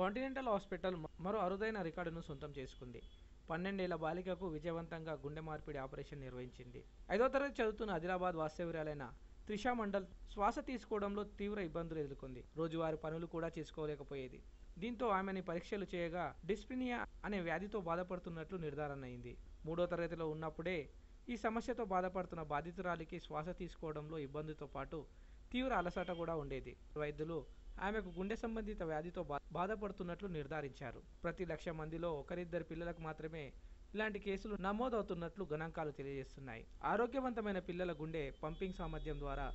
Continental hospital మరో అరుదైన రికార్డును సొంతం చేసుకుంది. పన్నెండేళ్ళ బాలికకు విజయవంతంగా గుండె మార్పిడి ఆపరేషన్ నిర్వహించింది. ఐదో తరగతి చదువుతున్న ఆదిలాబాద్ వాస్తవ్యురాలైన త్రిషా మండల్ శ్వాస తీసుకోవడంలో తీవ్ర ఇబ్బందులు ఎదుర్కొంది. రోజువారి పనులు కూడా చేసుకోలేకపోయేది. దీంతో ఆమెని పరీక్షలు చేయగా డిస్పినియా అనే వ్యాధితో బాధపడుతున్నట్లు నిర్ధారణ అయింది. మూడో తరగతిలో ఉన్నప్పుడే ఈ సమస్యతో బాధపడుతున్న బాధితురాలికి శ్వాస తీసుకోవడంలో ఇబ్బందితో పాటు తీవ్ర అలసట కూడా ఉండేది. వైద్యులు ఆమెకు గుండె సంబంధిత వ్యాధితో బా- బాధపడుతున్నట్లు నిర్ధారించారు. ప్రతి లక్ష మందిలో ఒకరిద్దరు పిల్లలకు మాత్రమే ఇలాంటి కేసులు నమోదవుతున్నట్లు గణాంకాలు తెలియజేస్తున్నాయి. ఆరోగ్యవంతమైన పిల్లల గుండె పంపింగ్ సామర్థ్యం ద్వారా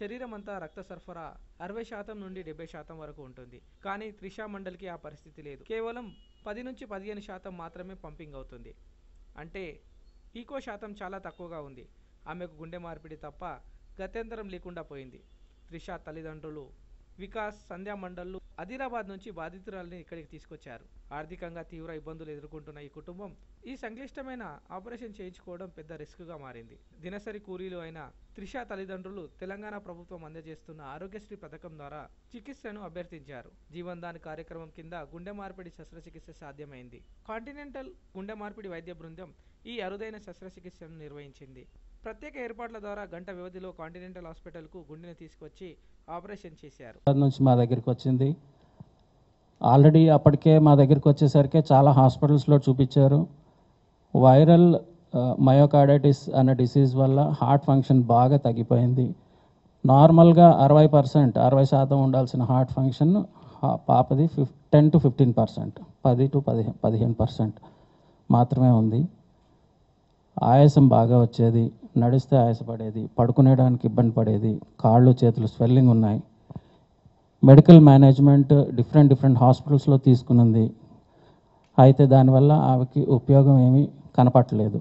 శరీరం అంతా రక్త సరఫరా అరవై శాతం నుండి డెబ్బై శాతం వరకు ఉంటుంది. కానీ త్రిషా మండలికి ఆ పరిస్థితి లేదు. కేవలం పది నుంచి పదిహేను శాతం మాత్రమే పంపింగ్ అవుతుంది. అంటే ఈకో శాతం చాలా తక్కువగా ఉంది. ఆమెకు గుండె మార్పిడి తప్ప గత్యంతరం లేకుండా పోయింది. త్రిష తల్లిదండ్రులు వికాస్ సంధ్యా మండల్లు ఆదిలాబాద్ నుంచి బాధితురాలని ఇక్కడికి తీసుకొచ్చారు. ఆర్థికంగా తీవ్ర ఇబ్బందులు ఎదుర్కొంటున్న ఈ కుటుంబం ఈ సంక్లిష్టమైన ఆపరేషన్ చేయించుకోవడం పెద్ద రిస్క్గా మారింది. దినసరి కూలీలు అయిన త్రిష తల్లిదండ్రులు తెలంగాణ ప్రభుత్వం అందజేస్తున్న ఆరోగ్యశ్రీ పథకం ద్వారా చికిత్సను అభ్యర్థించారు. జీవన్దాన్ కార్యక్రమం కింద గుండె మార్పిడి శస్త్రచికిత్స సాధ్యమైంది. కాంటినెంటల్ గుండె మార్పిడి వైద్య బృందం ఈ అరుదైన శస్త్రచికిత్సను నిర్వహించింది. ప్రత్యేక ఏర్పాట్ల ద్వారా గంట వ్యవధిలో కాంటినెంటల్ హాస్పిటల్కు గుండెని తీసుకొచ్చి ఆపరేషన్ చేశారు. నుంచి మా దగ్గరికి వచ్చింది. ఆల్రెడీ అప్పటికే మా దగ్గరికి వచ్చేసరికి చాలా హాస్పిటల్స్లో చూపించారు. వైరల్ మయోకార్డైటిస్ అనే డిసీజ్ వల్ల హార్ట్ ఫంక్షన్ బాగా తగ్గిపోయింది. నార్మల్గా అరవై పర్సెంట్ అరవై శాతం ఉండాల్సిన హార్ట్ ఫంక్షన్ పాపది ఫిఫ్ టెన్ టు ఫిఫ్టీన్ పర్సెంట్ పది టు పదిహేను పదిహేను పర్సెంట్ మాత్రమే ఉంది. ఆయాసం బాగా వచ్చేది. నడిస్తే ఆయాసపడేది పడుకునేడానికి ఇబ్బంది పడేది కాళ్ళు చేతులు స్వెల్లింగ్ ఉన్నాయి. మెడికల్ మేనేజ్మెంట్ డిఫరెంట్ డిఫరెంట్ హాస్పిటల్స్లో తీసుకునింది. అయితే దానివల్ల ఆమెకి ఉపయోగం ఏమీ కనపట్టలేదు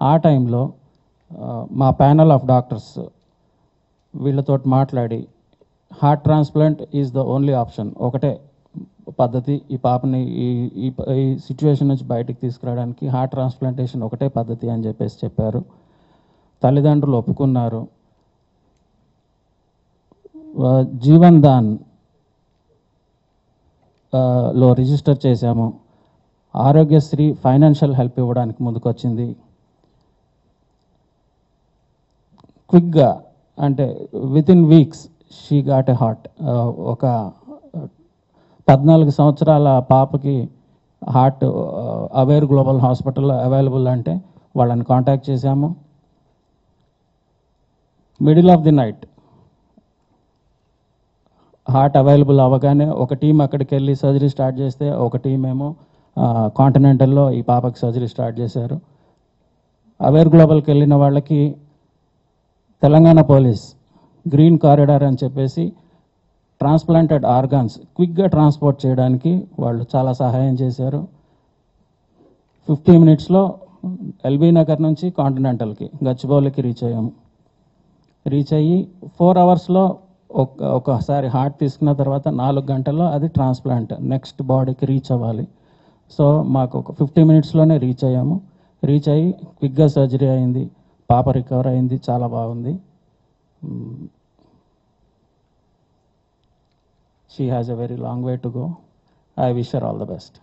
ఆ టైంలో మా ప్యానల్ ఆఫ్ డాక్టర్స్ వీళ్ళతో మాట్లాడి heart transplant is the only option. ఒకటే పద్ధతి ఈ పాపని ఈ ఈ సిచ్యువేషన్ నుంచి బయటికి తీసుకురావడానికి హార్ట్ ట్రాన్స్ప్లాంటేషన్ ఒకటే పద్ధతి అని చెప్పేసి చెప్పారు. తల్లిదండ్రులు ఒప్పుకున్నారు. జీవన్ దాన్లో రిజిస్టర్ చేశాము. ఆరోగ్యశ్రీ ఫైనాన్షియల్ హెల్ప్ ఇవ్వడానికి ముందుకొచ్చింది. క్విక్గా అంటే within weeks she got a heart. ఒక పద్నాలుగు సంవత్సరాల పాపకి హార్ట్ అవేర్ గ్లోబల్ హాస్పిటల్లో అవైలబుల్ అంటే వాళ్ళని కాంటాక్ట్ చేశాము. Middle of the night. Heart available అవ్వగానే ఒక టీం అక్కడికి వెళ్ళి సర్జరీ స్టార్ట్ చేస్తే ఒక టీం ఏమో కాంటినెంటల్లో ఈ పాపకి సర్జరీ స్టార్ట్ చేశారు. అవేర్ గ్లోబల్కి వెళ్ళిన వాళ్ళకి తెలంగాణ పోలీస్ గ్రీన్ కారిడార్ అని చెప్పేసి ట్రాన్స్ప్లాంటెడ్ ఆర్గాన్స్ క్విక్గా ట్రాన్స్పోర్ట్ చేయడానికి వాళ్ళు చాలా సహాయం చేశారు. ఫిఫ్టీ మినిట్స్లో ఎల్బీ నగర్ నుంచి కాంటినెంటల్కి గచ్చిబౌలికి రీచ్ అయ్యాము. రీచ్ అయ్యి ఫోర్ అవర్స్లో ఒక ఒకసారి హార్ట్ తీసుకున్న తర్వాత నాలుగు గంటల్లో అది ట్రాన్స్ప్లాంట్ నెక్స్ట్ బాడీకి రీచ్ అవ్వాలి. సో మాకు ఒక ఫిఫ్టీ మినిట్స్లోనే రీచ్ అయ్యాము. రీచ్ అయ్యి క్విక్గా సర్జరీ అయింది. పాప రికవర్ అయింది. చాలా బాగుంది. She has a very long way to go I wish are all the best